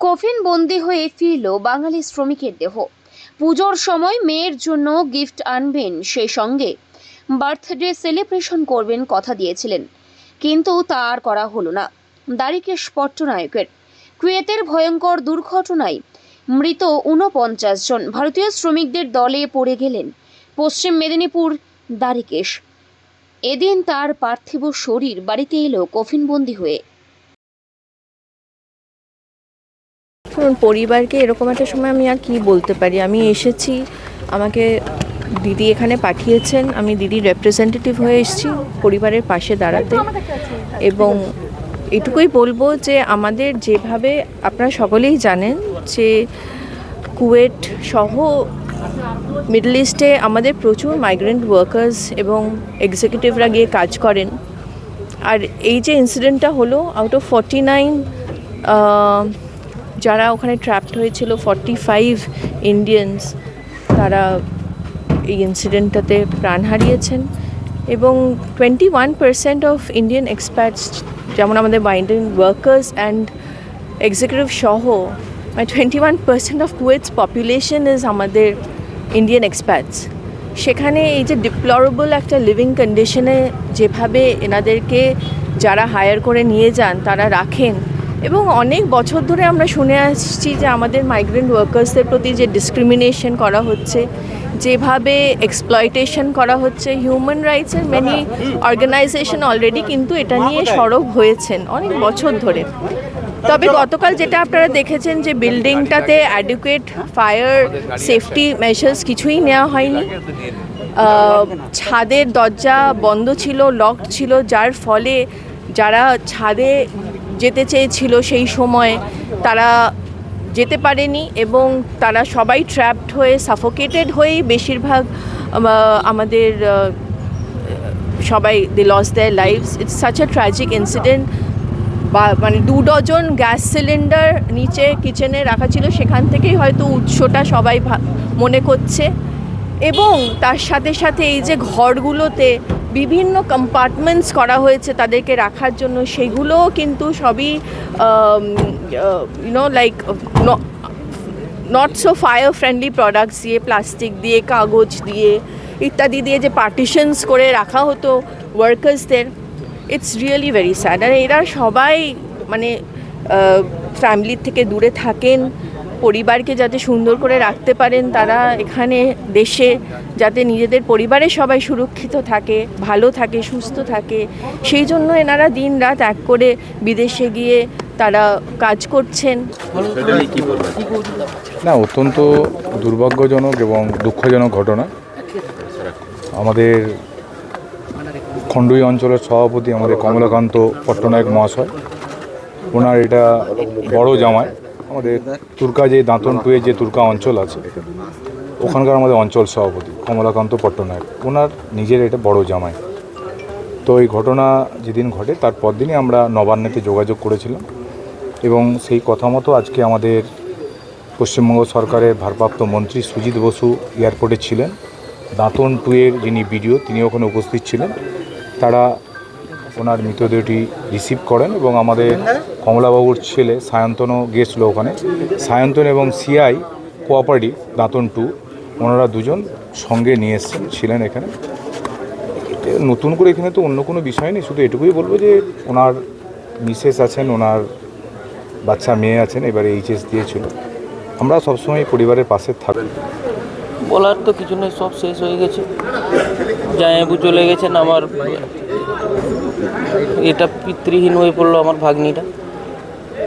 Coffin বন্দি হয়ে ফিরল বাঙালি শ্রমিকের দেহ। পুজোর সময় মেয়ের জন্য গিফট আনবেন সেই সঙ্গে। বার্থডে সেলিব্রেশন করবেন কথা দিয়েছিলেন। কিন্তু তা আর করা হলো না। দারিকেশ পট্টনায়কের। কুয়েতের ভয়ঙ্কর দুর্ঘটনায় মৃত ঊনপঞ্চাশ জন ভারতীয় শ্রমিকদের দলে পড়ে গেলেন পশ্চিম মেদিনীপুর দারিকেশ। এদিন তার পার্থিব শরীর বাড়িতে এলো কফিনবন্দি হয়ে। শুনুন পরিবারকে এরকম একটা সময় আমি আর কি বলতে পারি? আমি এসেছি, আমাকে দিদি এখানে পাঠিয়েছেন, আমি দিদির রেপ্রেজেন্টেটিভ হয়ে এসেছি পরিবারের পাশে দাঁড়াতে। এবং এটুকুই বলব যে আমাদের যেভাবে আপনারা সকলেই জানেন যে কুয়েট সহ মিডল ইস্টে আমাদের প্রচুর মাইগ্রেন্ট ওয়ার্কার্স এবং এক্সিকিউটিভরা গিয়ে কাজ করেন। আর এই যে ইনসিডেন্টটা হলো আউট অফ ফর্টি নাইন যারা ওখানে ট্র্যাপড হয়েছিল ফর্টি ফাইভ ইন্ডিয়ানস তারা এই ইনসিডেন্টটাতে প্রাণ হারিয়েছেন এবং twenty one percent of Indian experts যেমন আমাদের মাইন্ডেন্ট ওয়ার্কার্স অ্যান্ড এক্সিকিউটিভ সহ মানে twenty one percent of Kuwait's population is আমাদের ইন্ডিয়ান এক্সপার্টস সেখানে এই যে ডিপ্লরেবল একটা লিভিং কন্ডিশনে যেভাবে এনাদেরকে যারা হায়ার করে নিয়ে যান, তারা রাখেন এবং অনেক বছর ধরে আমরা শুনে আসছি যে আমাদের মাইগ্রেন্ট ওয়ার্কার্সদের প্রতি যে ডিসক্রিমিনেশন করা হচ্ছে যেভাবে এক্সপ্লয়টেশন করা হচ্ছে হিউম্যান রাইটসের মেনি অর্গানাইজেশন অলরেডি কিন্তু এটা নিয়ে সরব হয়েছেন অনেক বছর ধরে। তবে গতকাল যেটা আপনারা দেখেছেন যে বিল্ডিংটাতে অ্যাডুকেট ফায়ার সেফটি মেজার্স কিছুই নেওয়া হয়নি। ছাদের দরজা বন্ধ ছিল লকড ছিল যার ফলে যারা ছাদে যেতে চেয়েছিল সেই সময়ে তারা যেতে পারেনি এবং তারা সবাই ট্র্যাপড হয়ে সাফোকেটেড হয়েই বেশিরভাগ আমাদের সবাই they lost their lives it's such a tragic incident বা মানে দু ডজন গ্যাস সিলিন্ডার নিচে কিচেনে রাখা ছিল, সেখান থেকেই হয়তো উৎসটা সবাই মনে করছে। এবং তার সাথে সাথে এই যে ঘরগুলোতে বিভিন্ন কম্পার্টমেন্টস করা হয়েছে তাদেরকে রাখার জন্য, সেগুলোও কিন্তু সবই you know like not so fire friendly products দিয়ে প্লাস্টিক দিয়ে, কাগজ দিয়ে, ইত্যাদি দিয়ে যে পার্টিশনস করে রাখা হতো ওয়ার্কার্সদের ইটস রিয়েলি ভেরি স্যাড আর এরা সবাই মানে ফ্যামিলির থেকে দূরে থাকেন। পরিবারকে যাতে সুন্দর করে রাখতে পারেন তারা এখানে দেশে, যাতে নিজেদের পরিবারের সবাই সুরক্ষিত থাকে, ভালো থাকে, সুস্থ থাকে। সেই জন্য এনারা দিন রাত এক করে বিদেশে গিয়ে তারা কাজ করছেন। না, অত্যন্ত দুর্ভাগ্যজনক এবং দুঃখজনক ঘটনা। আমাদের খণ্ডুই অঞ্চলের সভাপতি আমাদের কমলাকান্ত পট্টনায়ক মহাশয়। ওনার এটা বড় জামাই। আমাদের তুর্কা যে দাঁতন টুয়ে যে তুর্কা অঞ্চল আছে, ওখানকার আমাদের অঞ্চল সভাপতি কমলাকান্ত পট্টনায়ক, ওনার নিজের এটা বড় জামাই। তো এই ঘটনা যেদিন ঘটে, তার পরদিনই আমরা নবান্নেতে যোগাযোগ করেছিলাম এবং সেই কথা মতো আজকে আমাদের পশ্চিমবঙ্গ সরকারের ভারপ্রাপ্ত মন্ত্রী সুজিত বসু এয়ারপোর্টে ছিলেন। দাঁতন টুয়ের যিনি বিডিও তিনি ওখানে উপস্থিত ছিলেন। তারা ওনার মৃতদেহটি রিসিভ করেন এবং আমাদের কমলাবাবুর ছেলে সায়ন্তনও গিয়েছিল ওখানে। সায়ন্তন এবং সিআই কোঅপারেটিভ দাঁতন টু, ওনারা দুজন সঙ্গে নিয়ে এসছেন, ছিলেন এখানে। নতুন করে এখানে তো অন্য কোনো বিষয় নেই, শুধু এটুকুই বলব যে ওনার মিসেস আছেন, ওনার বাচ্চা মেয়ে আছেন, এবারে এইচএস দিয়েছিল। আমরা সবসময় পরিবারের পাশে থাকি। বলার তো কিছু নেই, সব শেষ হয়ে গেছে। জায়াবু চলে গেছেন আমার এটা পিতৃহীন হয়ে পড়ল আমার ভাগ্নিটা।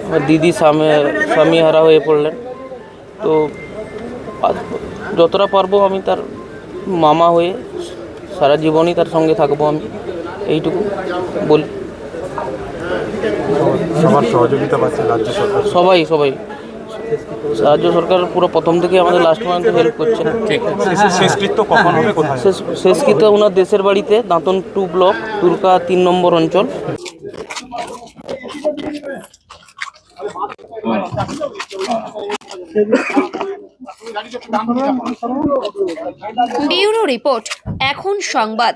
আমার দিদি স্বামী স্বামী হারা হয়ে পড়লেন। তো যতটা পারব আমি তার মামা হয়ে সারা জীবনই তার সঙ্গে থাকব আমি। এইটুকু বলি। সবার সহযোগিতা পাচ্ছে রাজ্য সরকার। সবাই সবাই। রাজ্য সরকার পুরো প্রথম থেকে আমাদের লাস্ট পর্যন্ত হেল্প করছে। শেষ- শেষকৃত্য কখন হবে কোথায়? শেষ শেষকৃত ওনার দেশের বাড়িতে দাঁতন টু ব্লক তুরকা তিন নম্বর অঞ্চল। ব্যুরো রিপোর্ট এখন সংবাদ।